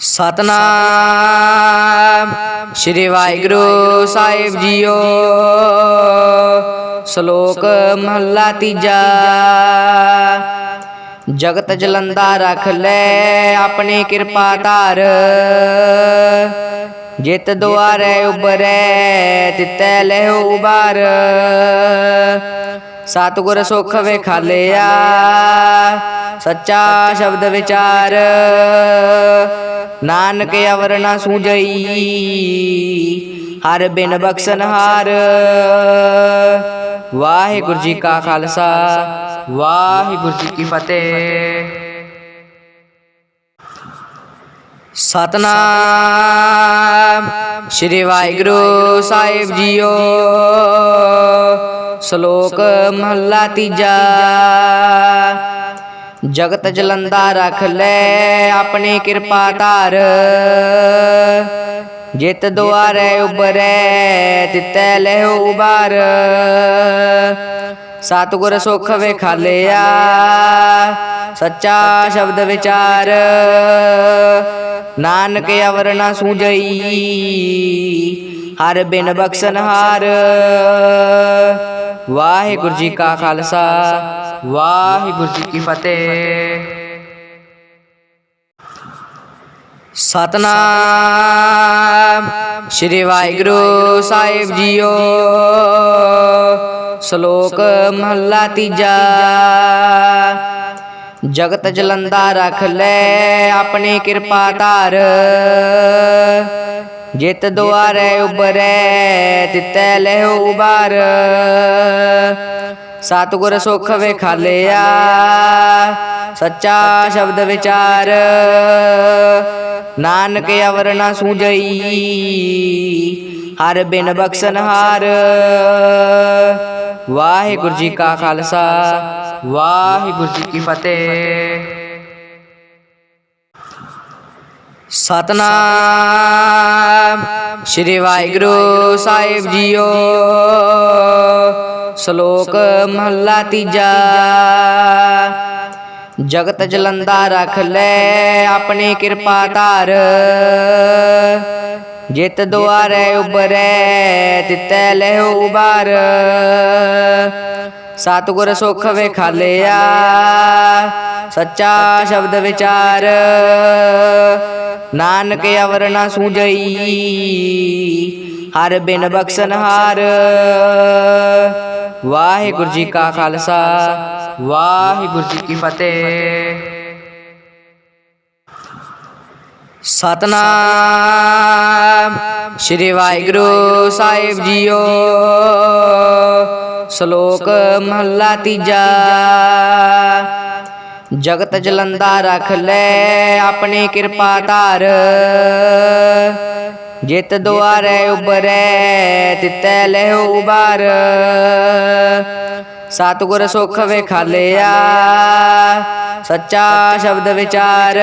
ਸਤਨਾਮ। ਸ੍ਰੀ ਵਾਹਿਗੁਰੂ ਸਾਹਿਬ ਜੀਓ। ਸ਼ਲੋਕ ਮਹੱਲਾ ਤੀਜਾ। ਜਗਤ ਜਲੰਦਾ ਰਖ ਲੈ ਆਪਣੀ ਕਿਰਪਾ ਧਾਰ। ਜਿਤ ਦੁਆਰੇ ਉਬਰੈ ਤਿਤੈ ਲਹਿ ਉਬਾਰ ਸਤਿਗੁਰ ਸੁਖ ਵੇਖਾਲਿਆ। ਸੱਚਾ ਸ਼ਬਦ ਵਿਚਾਰ। ਨਾਨਕ ਅਵਰ ਨਾ ਸੂਝਈ। ਹਰ ਬਿਨ ਬਖਸ਼ਨ ਹਾਰ ਵਾਹਿਗੁਰੂ ਜੀ ਕਾ ਖਾਲਸਾ। ਵਾਹਿਗੁਰੂ ਜੀ ਕੀ ਫਤਿਹ। ਸਤਨਾਮ। ਸ੍ਰੀ ਵਾਹਿਗੁਰੂ ਸਾਹਿਬ ਜੀਓ। ਸ਼ਲੋਕ ਮਹੱਲਾ ਤੀਜਾ। ਜਗਤ ਜਲੰਦਾ ਰਖ ਲੈ ਆਪਣੀ ਕਿਰਪਾ ਧਾਰ। ਜਿਤ ਦੁਆਰੇ ਉਬਰੈ ਤਿਤੈ ਲੈ ਉਬਾਰ ਸਤਿਗੁਰ ਸੁਖ ਵੇਖਾਲਿਆ। ਸੱਚਾ ਸ਼ਬਦ ਵਿਚਾਰ। ਨਾਨਕ ਅਵਰ ਨਾ ਸੂਝਈ ਹਰ ਬਿਨ ਬਖਸ਼ਨ ਹਾਰ। ਵਾਹਿਗੁਰੂ ਜੀ ਕਾ ਖਾਲਸਾ। ਵਾਹਿਗੁਰੂ ਜੀ ਕੀ ਫਤਿਹ। ਸਤਨਾਮ। ਸ੍ਰੀ ਵਾਹਿਗੁਰੂ ਸਾਹਿਬ ਜੀਓ। ਸ਼ਲੋਕ ਮਹੱਲਾ ਤੀਜਾ। ਜਗਤ ਜਲੰਦਾ ਰਖ ਲੈ ਆਪਣੀ ਕਿਰਪਾ ਧਾਰ। ਜਿਤ ਦੁਆਰੇ ਉਬਰੈ ਤਿਤੈ ਲੈ ਉਬਾਰ ਸਤਿਗੁਰ ਸੁਖ ਵੇਖਾਲਿਆ। ਸੱਚਾ ਸ਼ਬਦ ਵਿਚਾਰ। ਨਾਨਕ ਅਵਰ ਨਾ ਸੂਝਈ ਹਰ ਬਿਨ ਬਖਸ਼ਨ ਹਾਰ। ਵਾਹਿਗੁਰੂ ਜੀ ਕਾ ਖਾਲਸਾ। ਵਾਹਿਗੁਰੂ ਜੀ ਕੀ ਫਤਿਹ। ਸਤਨਾਮ। ਸ੍ਰੀ ਵਾਹਿਗੁਰੂ ਸਾਹਿਬ ਜੀਓ। ਸ਼ਲੋਕ ਮਹੱਲਾ ਤੀਜਾ। ਜਗਤ ਜਲੰਦਾ ਰਖ ਲੈ ਆਪਣੀ ਕਿਰਪਾ ਧਾਰ। ਜਿਤ ਦੁਆਰੇ ਉਬਰੈ ਤਿਤੈ ਲਹਿ ਉਬਾਰ ਸਤਿਗੁਰ ਸੁਖ ਵੇਖਾਲਿਆ, ਸੱਚਾ ਸ਼ਬਦ ਵਿਚਾਰ। ਨਾਨਕ ਅਵਰ ਨਾ ਸੂਝਈ, ਹਰ ਬਿਨ ਬਖਸ਼ਨਹਾਰ। ਵਾਹਿਗੁਰੂ ਜੀ ਕਾ ਖਾਲਸਾ ਵਾਹਿਗੁਰੂ ਜੀ ਕੀ ਫਤਿਹ। ਸਤਨਾਮ ਸ੍ਰੀ ਵਾਹਿਗੁਰੂ ਸਾਹਿਬ ਜੀਓ। ਸ਼ਲੋਕ ਮਹੱਲਾ ਤੀਜਾ। ਜਗਤ ਜਲੰਦਾ ਰਖ ਲੈ ਆਪਣੀ ਕਿਰਪਾ ਧਾਰ। ਜਿਤ ਦੁਆਰੇ ਉਬਰੈ ਤਿਤੈ ਲਹਿ ਉਬਾਰ ਸਤਿਗੁਰ ਸੁਖ ਵੇਖਾਲਿਆ ਸੱਚਾ ਸ਼ਬਦ ਵਿਚਾਰ।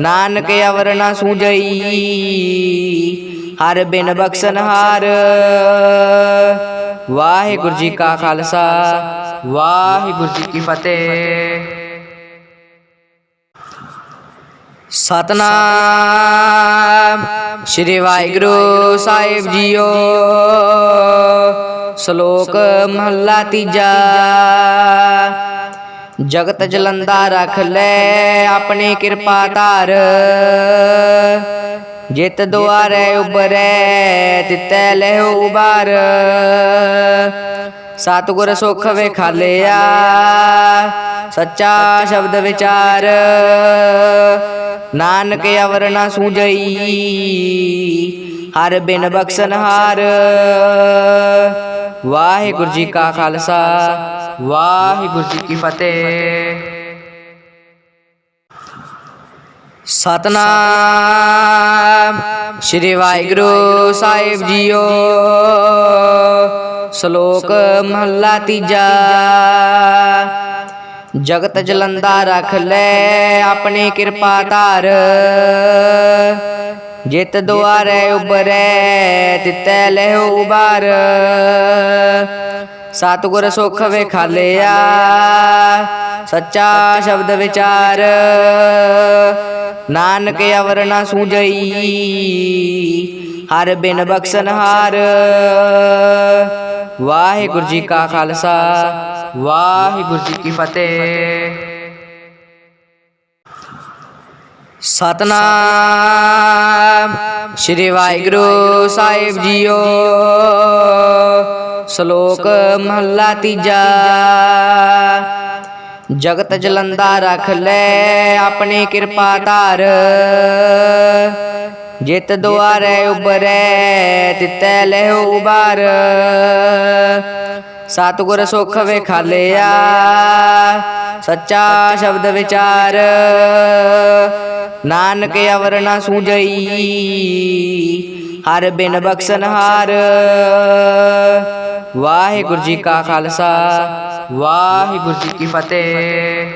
ਨਾਨਕ ਅਵਰ ਨਾ ਸੂਝਈ ਹਰ ਬਿਨ ਬਖਸ਼ਨ ਹਾਰ ਵਾਹਿਗੁਰੂ ਜੀ ਕਾ ਖਾਲਸਾ। ਵਾਹਿਗੁਰੂ ਜੀ ਕੀ ਫਤਿਹ। ਸਤਨਾਮ। ਸ੍ਰੀ ਵਾਹਿਗੁਰੂ ਸਾਹਿਬ ਜੀਓ। ਸ਼ਲੋਕ ਮਹੱਲਾ ਤੀਜਾ। ਜਗਤ ਜਲੰਦਾ ਰਖ ਲੈ ਆਪਣੀ ਕਿਰਪਾ ਧਾਰ। ਜਿਤ ਦੁਆਰੇ ਉਬਰੈ ਤਿਤੈ ਲਹਿ ਉਬਾਰ ਸਤਿਗੁਰ ਸੁਖ ਵੇਖਾਲਿਆ, ਸੱਚਾ ਸ਼ਬਦ ਵਿਚਾਰ। ਨਾਨਕ ਅਵਰ ਨਾ ਸੂਝਈ, ਹਰ ਬਿਨ ਬਖਸ਼ਨਹਾਰ ਵਾਹਿਗੁਰੂ ਜੀ ਕਾ ਖਾਲਸਾ, ਵਾਹਿਗੁਰੂ ਜੀ ਕੀ ਫਤਿਹ। ਸਤਨਾਮ ਸ੍ਰੀ ਵਾਹਿਗੁਰੂ ਸਾਹਿਬ ਜੀਓ। ਸ਼ਲੋਕ ਮਹੱਲਾ ਤੀਜਾ। ਜਗਤ ਜਲੰਦਾ ਰਖ ਲੈ ਆਪਣੀ ਕਿਰਪਾ ਧਾਰ। ਜਿਤ ਦੁਆਰੇ ਉਬਰੈ ਤਿਤੈ ਲਹਿ ਉਬਾਰ ਸਤਿਗੁਰ ਸੁਖ ਵੇਖਾਲਿਆ। ਸੱਚਾ ਸ਼ਬਦ ਵਿਚਾਰ। ਨਾਨਕ ਅਵਰ ਨਾ ਸੂਝਈ। ਹਰ ਬਿਨ ਬਖਸ਼ਨ ਹਾਰ ਵਾਹਿਗੁਰੂ ਜੀ ਕਾ ਖਾਲਸਾ। ਵਾਹਿਗੁਰੂ ਜੀ ਕੀ ਫਤਿਹ। ਸਤਨਾਮ। ਸ੍ਰੀ ਵਾਹਿਗੁਰੂ ਸਾਹਿਬ ਜੀਓ। ਸ਼ਲੋਕ ਮਹੱਲਾ ਤੀਜਾ। ਜਗਤ ਜਲੰਦਾ ਰਖ ਲੈ ਆਪਣੀ ਕਿਰਪਾ ਧਾਰ। ਜਿਤ ਦੁਆਰੇ ਉਬਰੈ ਤਿਤੈ ਲਹਿ ਉਬਾਰ ਸਤਿਗੁਰ ਸੁਖ ਵੇਖਾਲਿਆ। ਸੱਚਾ ਸ਼ਬਦ ਵਿਚਾਰ। ਨਾਨਕ ਅਵਰ ਨਾ ਸੂਝਈ। ਹਰ ਬਿਨ ਬਖਸ਼ਨ ਹਾਰ। ਵਾਹਿਗੁਰੂ ਜੀ ਕਾ ਖਾਲਸਾ। ਵਾਹਿਗੁਰੂ ਜੀ ਕੀ ਫਤਿਹ।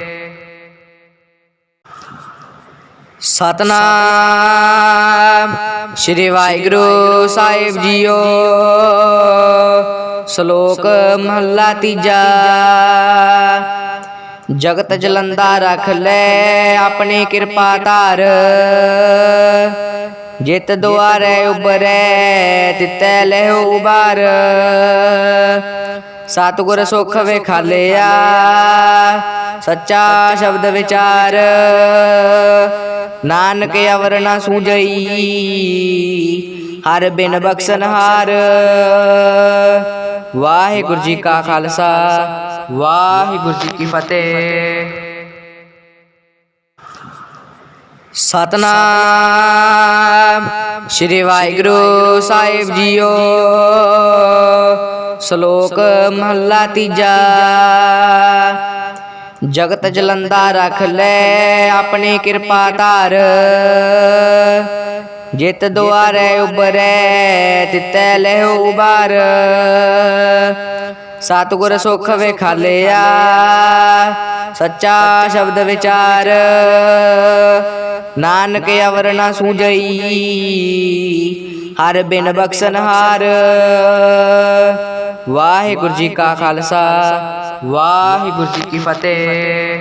ਸਤਨਾਮ। ਸ੍ਰੀ ਵਾਹਿਗੁਰੂ ਸਾਹਿਬ ਜੀਓ। ਸ਼ਲੋਕ ਮਹੱਲਾ ਤੀਜਾ। ਜਗਤ ਜਲੰਦਾ ਰਖ ਲੈ ਆਪਣੀ ਕਿਰਪਾ ਧਾਰ। ਜਿਤ ਦੁਆਰੇ ਉਬਰੈ ਤਿਤੈ ਲੈ ਉਬਾਰ ਸਤਿਗੁਰ ਸੁਖ ਵੇਖਾਲਿਆ, ਸੱਚਾ ਸ਼ਬਦ ਵਿਚਾਰ। ਨਾਨਕ ਅਵਰ ਨਾ ਸੂਝਈ, ਹਰ ਬਿਨ ਬਖਸ਼ਨਹਾਰ। ਵਾਹਿਗੁਰੂ ਜੀ ਕਾ ਖਾਲਸਾ, ਵਾਹਿਗੁਰੂ ਜੀ ਕੀ ਫਤਿਹ। ਸਤਨਾਮ ਸ੍ਰੀ ਵਾਹਿਗੁਰੂ ਸਾਹਿਬ ਜੀਓ। ਸ਼ਲੋਕ ਮਹੱਲਾ ਤੀਜਾ। ਜਗਤ ਜਲੰਦਾ ਰਖ ਲੈ ਆਪਣੀ ਕਿਰਪਾ ਧਾਰ। ਜਿਤ ਦੁਆਰੇ ਉਬਰੈ ਤਿਤੈ ਲਹਿ ਉਬਾਰ ਸਤਿਗੁਰ ਸੁਖ ਵੇਖਾਲਿਆ, ਸੱਚਾ ਸ਼ਬਦ ਵਿਚਾਰ। ਨਾਨਕ ਅਵਰ ਨਾ ਸੂਝਈ, ਹਰ ਬਿਨ ਬਖਸ਼ਨਹਾਰ ਵਾਹਿਗੁਰੂ ਜੀ ਕਾ ਖਾਲਸਾ, ਵਾਹਿਗੁਰੂ ਜੀ ਕੀ ਫਤਿਹ।